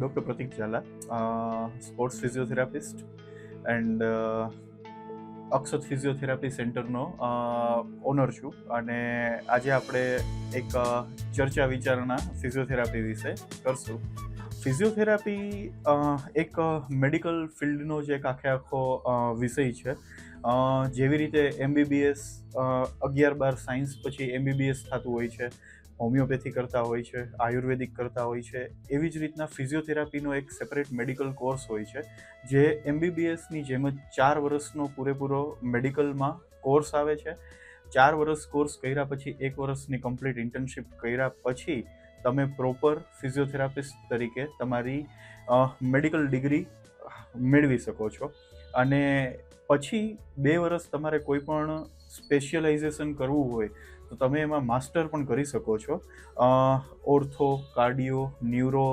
Doctor Pratik Zala sports physiotherapist and Akshat physiotherapy સેન્ટરનો owner છું. અને આજે આપણે એક ચર્ચા વિચારણા ફિઝિયોથેરાપી વિશે કરશું. ફિઝિયોથેરાપી એક મેડિકલ ફિલ્ડનો જ એક આખે આખો વિષય છે. જેવી રીતે એમબીબીએસ અગિયાર બાર સાયન્સ પછી એમબીબીએસ થતું હોય છે. હોમિયોપેથી કરતા હોય છે, આયુર્વેદિક કરતા હોય છે, એવી જ રીતના ફિઝિયોથેરાપીનો એક સેપરેટ મેડિકલ કોર્સ હોય છે, જે એમબીબીએસની જેમ જ ચાર વર્ષનો પૂરેપૂરો મેડિકલમાં કોર્સ આવે છે. ચાર વર્ષ કોર્સ કર્યા પછી, એક વર્ષની કમ્પ્લીટ ઇન્ટર્નશીપ કર્યા પછી, તમે પ્રોપર ફિઝિયોથેરાપિસ્ટ તરીકે તમારી મેડિકલ ડિગ્રી મેળવી શકો છો. અને પછી બે વર્ષ તમારે કોઈ પણ સ્પેશિયલાઇઝેશન કરવું હોય, તો તમે એમાં માસ્ટર પણ કરી શકો છો. ઓર્થો, કાર્ડિયો, ન્યુરો,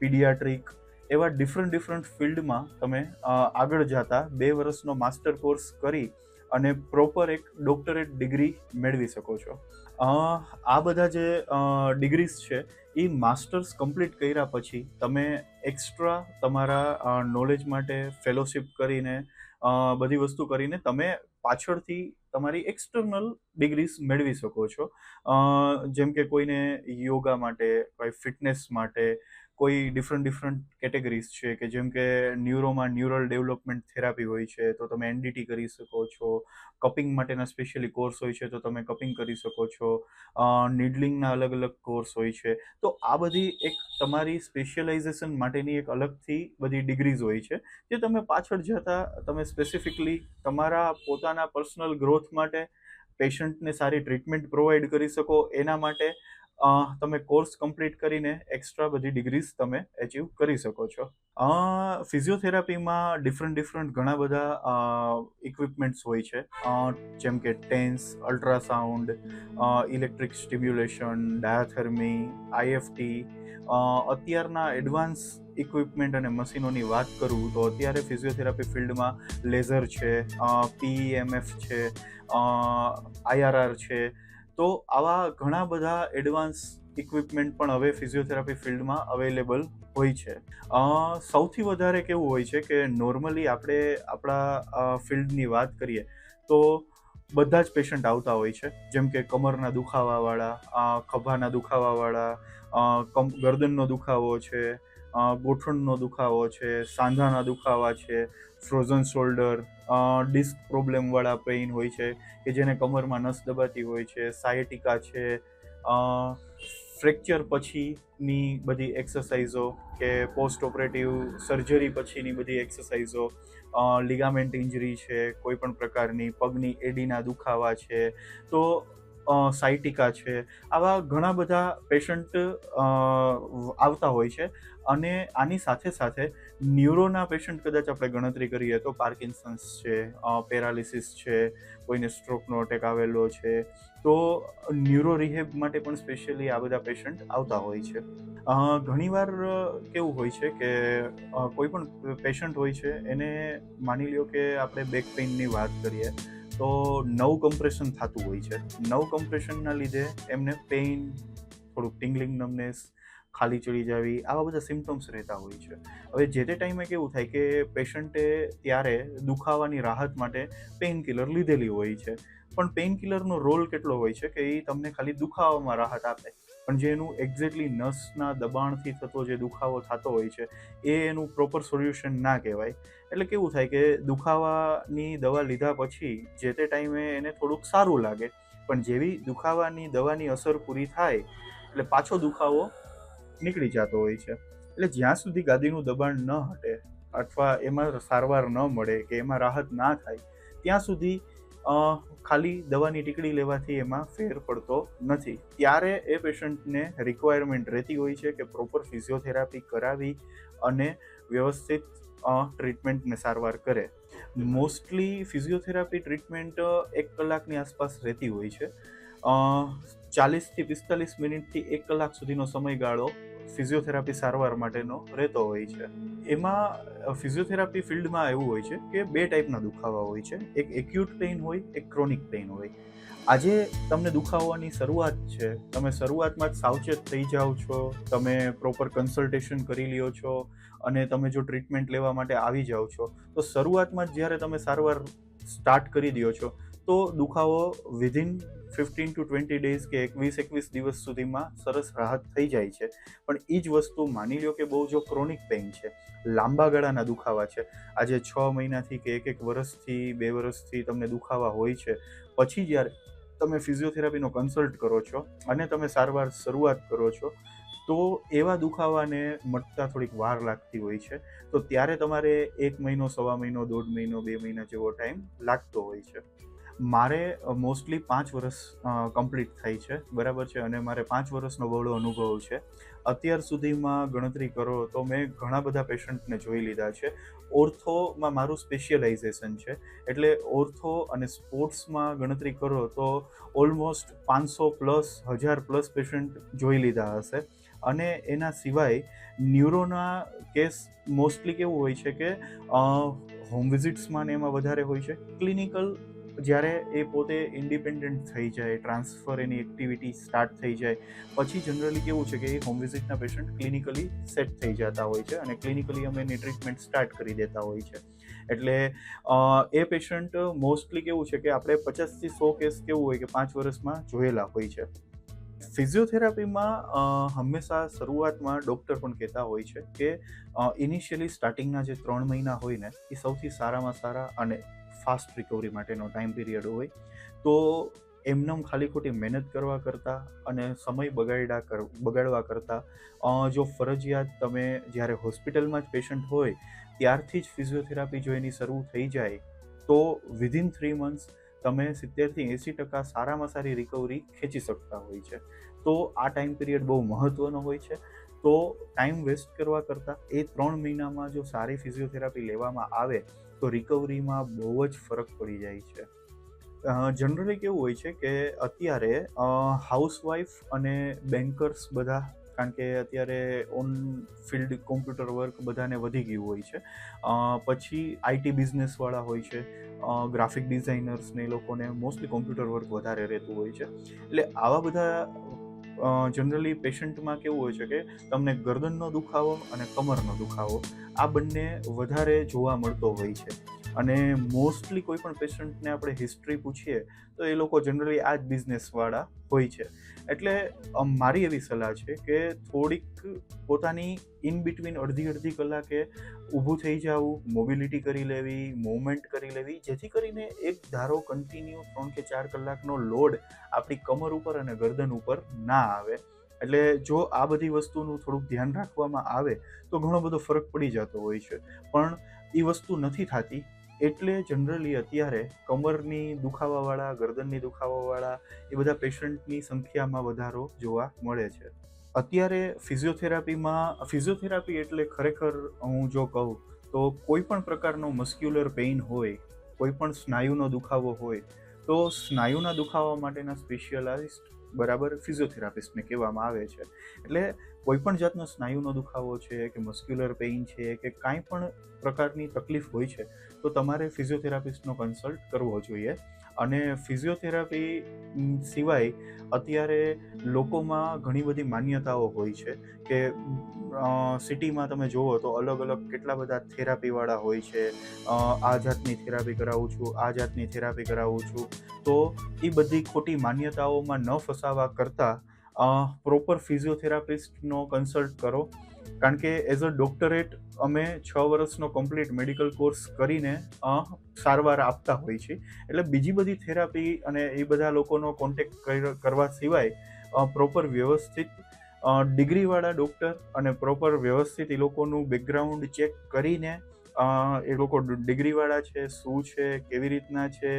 પીડિયાટ્રિક એવા ડિફરન્ટ ડિફરન્ટ ફિલ્ડમાં તમે આગળ જતા બે વર્ષનો માસ્ટર કોર્સ કરી અને પ્રોપર એક ડોક્ટરેટ ડિગ્રી મેળવી શકો છો. આ બધા જે ડિગ્રીઝ છે એ માસ્ટર્સ કમ્પ્લીટ કર્યા પછી તમે એક્સ્ટ્રા તમારા નોલેજ માટે ફેલોશિપ કરીને બધી વસ્તુ કરીને તમે પાછળથી તમારી એક્સટર્નલ ડિગ્રીઝ મેળવી શકો છો. જેમ કે કોઈને યોગા માટે કોઈ ફિટનેસ માટે કોઈ ડિફરન્ટ ડિફરન્ટ કેટેગરીઝ છે કે જેમ કે ન્યુરોમાં ન્યુરલ ડેવલપમેન્ટ થેરાપી હોય છે, તો તમે એનડીટી કરી શકો છો. કપિંગ માટેના સ્પેશિયલી કોર્સ હોય છે, તો તમે કપિંગ કરી શકો છો. નીડલિંગના અલગ અલગ કોર્સ હોય છે. તો આ બધી એક તમારી સ્પેશિયલાઇઝેશન માટેની એક અલગથી બધી ડિગ્રીઝ હોય છે, જે તમે પાછળ જતાં તમે સ્પેસિફિકલી તમારા પોતાના પર્સનલ ગ્રોથ માટે પેશન્ટને સારી ટ્રીટમેન્ટ પ્રોવાઈડ કરી શકો, એના માટે તમે કોર્સ કમ્પ્લીટ કરીને એક્સ્ટ્રા બધી ડિગ્રીઝ તમે એચીવ કરી શકો છો. ફિઝિયોથેરાપીમાં ડિફરન્ટ ડિફરન્ટ ઘણા બધા ઇક્વિપમેન્ટ્સ હોય છે. જેમ કે TENS ultrasound electric stimulation diathermy IFT અત્યારના એડવાન્સ ઇક્વિપમેન્ટ અને મશીનોની વાત કરું તો અત્યારે ફિઝિયોથેરાપી ફિલ્ડમાં લેઝર છે પીએમએફ છે આઈઆરઆર છે તો આવા ઘણા બધા એડવાન્સ ઇક્વિપમેન્ટ પણ હવે ફિઝિયોથેરાપી ફિલ્ડમાં અવેલેબલ હોય છે. સૌથી વધારે કેવું હોય છે કે નોર્મલી આપણે આપણા ફિલ્ડની વાત કરીએ તો બધા જ પેશન્ટ આવતા હોય છે. જેમ કે કમરના દુખાવાવાળા ખભાના દુખાવાવાળા કમ, ગરદનનો દુખાવો છે ગોઠણનો દુખાવો છે, સાંધાના દુખાવા છે ફ્રોઝન શોલ્ડર ડિસ્ક પ્રોબ્લેમવાળા પેઇન હોય છે, કે જેને કમરમાં નસ દબાતી હોય છે સાયટિકા છે ફ્રેક્ચર પછીની બધી એક્સરસાઇઝો કે પોસ્ટ ઓપરેટિવ સર્જરી પછીની બધી એક્સરસાઇઝો લિગામેન્ટ ઇન્જરી છે, કોઈ પણ પ્રકારની પગની એડીના દુખાવા છે. તો સાયટિકા છે. આવા ઘણા બધા પેશન્ટ આવતા હોય છે અને આની સાથે સાથે ન્યુરોના પેશન્ટ કદાચ આપણે ગણતરી કરીએ તો પાર્કિન્સન્સ છે પેરાલિસિસ છે, કોઈને સ્ટ્રોકનો અટેક આવેલો છે, તો ન્યુરો રિહેબ માટે પણ સ્પેશિયલી આ બધા પેશન્ટ આવતા હોય છે. ઘણીવાર કેવું હોય છે કે કોઈ પણ પેશન્ટ હોય છે એને માની લ્યો કે આપણે બેક પેઇનની વાત કરીએ તો નવ કમ્પ્રેશન થતું હોય છે. નવ કમ્પ્રેશનના લીધે એમને પેઇન થોડુંક ટિંગલિંગ નમનેસ ખાલી ચડી જાવી, આવા બધા સિમ્ટમ્સ રહેતા હોય છે. હવે જે તે ટાઈમે કેવું થાય કે પેશન્ટે ત્યારે દુખાવાની રાહત માટે પેઇન કિલર લીધેલી હોય છે. પણ પેઇન કિલરનો રોલ કેટલો હોય છે કે એ તમને ખાલી દુખાવામાં રાહત આપે? પણ જે એનું એક્ઝેક્ટલી નસના દબાણથી થતો જે દુખાવો થતો હોય છે, એ એનું પ્રોપર સોલ્યુશન ના કહેવાય. એટલે કેવું થાય કે દુખાવાની દવા લીધા પછી જે તે ટાઈમે એને થોડુંક સારું લાગે. પણ જેવી દુખાવાની દવાની અસર પૂરી થાય, એટલે પાછો દુખાવો નીકળી જતો હોય છે. એટલે જ્યાં સુધી ગાદીનું દબાણ ન હટે, અથવા એમાં સારવાર ન મળે કે એમાં રાહત ના થાય, ત્યાં સુધી ખાલી દવાની ટીકડી લેવાથી એમાં ફેર પડતો નથી. ત્યારે એ પેશન્ટને રિક્વાયરમેન્ટ રહેતી હોય છે કે પ્રોપર ફિઝિયોથેરાપી કરાવી અને વ્યવસ્થિત ટ્રીટમેન્ટને સારવાર કરે. મોસ્ટલી ફિઝિયોથેરાપી ટ્રીટમેન્ટ એક કલાકની આસપાસ રહેતી હોય છે. ચાલીસથી પિસ્તાલીસ મિનિટથી એક કલાક સુધીનો સમયગાળો ફિઝિયોથેરાપી સારવાર માટેનો રહેતો હોય છે. એમાં ફિઝિયોથેરાપી ફિલ્ડમાં એવું હોય છે કે બે ટાઈપના દુખાવા હોય છે. એક એક્યુટ પેઇન હોય, એક ક્રોનિક પેઇન હોય. આજે તમને દુખાવાની શરૂઆત છે. તમે શરૂઆતમાં જ સાવચેત થઈ જાઓ છો. તમે પ્રોપર કન્સલ્ટેશન કરી લ્યો છો અને તમે જો ટ્રીટમેન્ટ લેવા માટે આવી જાઓ છો, તો શરૂઆતમાં જ જ્યારે તમે સારવાર સ્ટાર્ટ કરી દો છો તો દુખાવો within fifteen to twenty days કે એકવીસ એકવીસ દિવસ સુધીમાં સરસ રાહત થઈ જાય છે. પણ એ જ વસ્તુ માની લો કે બહુ જો ક્રોનિક પેઇન છે, લાંબા ગાળાના દુખાવા છે. આજે છ મહિનાથી કે એક એક વર્ષથી બે વર્ષથી તમને દુખાવા હોય છે. પછી જ્યારે તમે ફિઝિયોથેરાપીનો કન્સલ્ટ કરો છો અને તમે સારવાર શરૂઆત કરો છો, તો એવા દુખાવાને મટતા થોડીક વાર લાગતી હોય છે. તો ત્યારે તમારે એક મહિનો, સવા મહિનો, દોઢ મહિનો, બે મહિના જેવો ટાઈમ લાગતો હોય છે. મારે મોસ્ટલી પાંચ વર્ષ કમ્પ્લીટ થાય છે. બરાબર છે? અને મારે પાંચ વર્ષનો બહોળો અનુભવ છે. અત્યાર સુધીમાં ગણતરી કરો તો મેં ઘણા બધા પેશન્ટને જોઈ લીધા છે. ઓર્થોમાં મારું સ્પેશિયલાઇઝેશન છે. એટલે ઓર્થો અને સ્પોર્ટ્સમાં ગણતરી કરો તો ઓલમોસ્ટ પાંચસો પ્લસ હજાર પ્લસ પેશન્ટ જોઈ લીધા હશે. અને એના સિવાય ન્યુરોના કેસ મોસ્ટલી કેવું હોય છે કે હોમ વિઝિટ્સમાં ને એમાં વધારે હોય છે. ક્લિનિકલ જ્યારે એ પોતે ઇન્ડિપેન્ડન્ટ થઈ જાય ટ્રાન્સફર એની એક્ટિવિટી સ્ટાર્ટ થઈ જાય, પછી જનરલી કેવું છે કે એ હોમ વિઝિટના પેશન્ટ ક્લિનિકલી સેટ થઈ જતા હોય છે અને ક્લિનિકલી અમે એની ટ્રીટમેન્ટ સ્ટાર્ટ કરી દેતા હોય છે. એટલે એ પેશન્ટ મોસ્ટલી કેવું છે કે આપણે પચાસથી સો કેસ કેવું હોય કે પાંચ વર્ષમાં જોયેલા હોય છે. ફિઝિયોથેરાપીમાં હંમેશા શરૂઆતમાં ડૉક્ટર પણ કહેતા હોય છે કે ઇનિશિયલી સ્ટાર્ટિંગના જે ત્રણ મહિના હોય ને, એ સૌથી સારામાં સારા અને ફાસ્ટ રિકવરી માટેનો ટાઈમ પીરિયડ હોય. તો એમનેમ ખાલી ખોટી મહેનત કરવા કરતાં અને સમય બગાડ્યા કર, બગાડવા કરતાં જો ફરજિયાત તમે જ્યારે હોસ્પિટલમાં જ પેશન્ટ હોય, ત્યારથી જ ફિઝિયોથેરાપી જો એની શરૂ થઈ જાય, તો વિધિન થ્રી મંથ્સ તમે સિત્તેરથી એંસી ટકા સારામાં સારી રિકવરી ખેંચી શકતા હોય છે. તો આ ટાઈમ પિરિયડ બહુ મહત્ત્વનો હોય છે. તો ટાઈમ વેસ્ટ કરવા કરતાં એ ત્રણ મહિનામાં જો સારી ફિઝિયોથેરાપી લેવામાં આવે, તો રિકવરીમાં બહુ જ ફરક પડી જાય છે. જનરલી કેવું હોય છે કે અત્યારે હાઉસવાઈફ અને બેન્કર્સ બધા કારણ કે અત્યારે ઓન ફિલ્ડ કોમ્પ્યુટર વર્ક બધાને વધી ગયું હોય છે. પછી આઈટી બિઝનેસવાળા હોય છે. ગ્રાફિક ડિઝાઇનર્સને એ લોકોને મોસ્ટલી કોમ્પ્યુટર વર્ક વધારે રહેતું હોય છે. એટલે આવા બધા જનરલી પેશન્ટમાં કેવું હોય છે કે તમને ગરદનનો દુખાવો અને કમરનો દુખાવો આ બંને વધારે જોવા મળતો હોય છે. અને મોસ્ટલી કોઈ પણ પેશન્ટને આપણે હિસ્ટ્રી પૂછીએ, તો એ લોકો જનરલી આ જ બિઝનેસવાળા હોય છે. એટલે મારી એવી સલાહ છે કે થોડીક પોતાની ઇન બિટવીન અડધી અડધી કલાકે ઊભું થઈ જવું મોબિલિટી કરી લેવી મૂવમેન્ટ કરી લેવી, જેથી કરીને એક ધારો કન્ટિન્યુ ત્રણ કે ચાર કલાકનો લોડ આપણી કમર ઉપર અને ગરદન ઉપર ના આવે. એટલે જો આ બધી વસ્તુનું થોડુંક ધ્યાન રાખવામાં આવે, તો ઘણો બધો ફરક પડી જતો હોય છે. પણ એ વસ્તુ નથી થતી એટલે જનરલી અત્યારે કમરની દુખાવાવાળા, ગરદનની દુખાવાવાળા, એ બધા પેશન્ટની સંખ્યામાં વધારો જોવા મળે છે. અત્યારે ફિઝિયોથેરાપીમાં, ફિઝિયોથેરાપી એટલે ખરેખર હું જો કહું તો કોઈ પણ પ્રકારનો મસ્ક્યુલર પેઇન હોય, કોઈ પણ સ્નાયુનો દુખાવો હોય તો સ્નાયુના દુખાવા માટેના સ્પેશિયલાઇઝ બરાબર, ફિઝિયોથેરાપિસ્ટને કહેવામાં આવે છે. એટલે કોઈ પણ જાતનો સ્નાયુનો દુખાવો છે કે મસ્ક્યુલર પેઇન છે કે કાંઈ પણ પ્રકારની તકલીફ હોય છે, તો તમારે ફિઝિયોથેરાપિસ્ટનો કન્સલ્ટ કરવો જોઈએ. અને ફિઝિયોથેરાપી સિવાય અત્યારે લોકોમાં ઘણી બધી માન્યતાઓ હોય છે કે સિટીમાં તમે જુઓ તો અલગ અલગ કેટલા બધા થેરાપીવાળા હોય છે. આ જાતની થેરાપી કરાવું છું, આ જાતની થેરાપી કરાવું છું. તો એ બધી ખોટી માન્યતાઓમાં ન ફસાવા કરતાં પ્રોપર ફિઝિયોથેરાપિસ્ટનો કન્સલ્ટ કરો. કારણ કે એઝ અ ડોક્ટરેટ અમે છ વર્ષનો કમ્પ્લીટ મેડિકલ કોર્સ કરીને સારવાર આપતા હોય છે. એટલે બીજી બધી થેરાપી અને એ બધા લોકોનો કોન્ટેક્ટ કરવા સિવાય પ્રોપર વ્યવસ્થિત ડિગ્રીવાળા ડૉક્ટર અને પ્રોપર વ્યવસ્થિત એ લોકોનું બેકગ્રાઉન્ડ ચેક કરીને એ લોકો ડિગ્રીવાળા છે, શું છે, કેવી રીતના છે,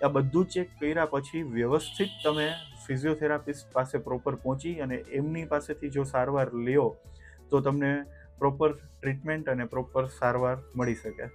આ બધું ચેક કર્યા પછી વ્યવસ્થિત તમે ફિઝિયોથેરાપિસ્ટ પાસે પ્રોપર પહોંચી અને એમની પાસેથી જો સારવાર લ્યો તો તમને પ્રોપર ટ્રીટમેન્ટ અને પ્રોપર સારવાર મળી શકે.